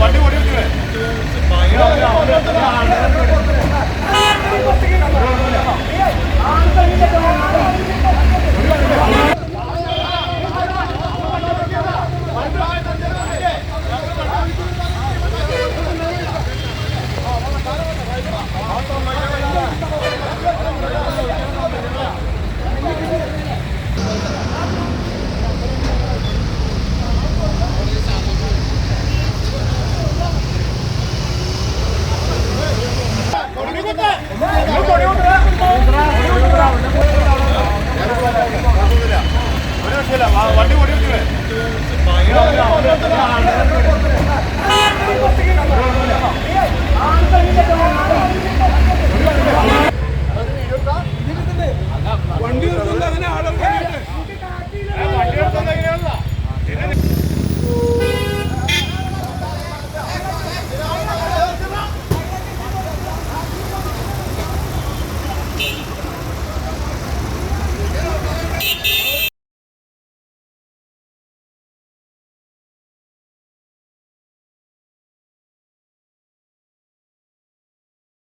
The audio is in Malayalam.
വണ്ടി ഓടി വെച്ചേ Yeah.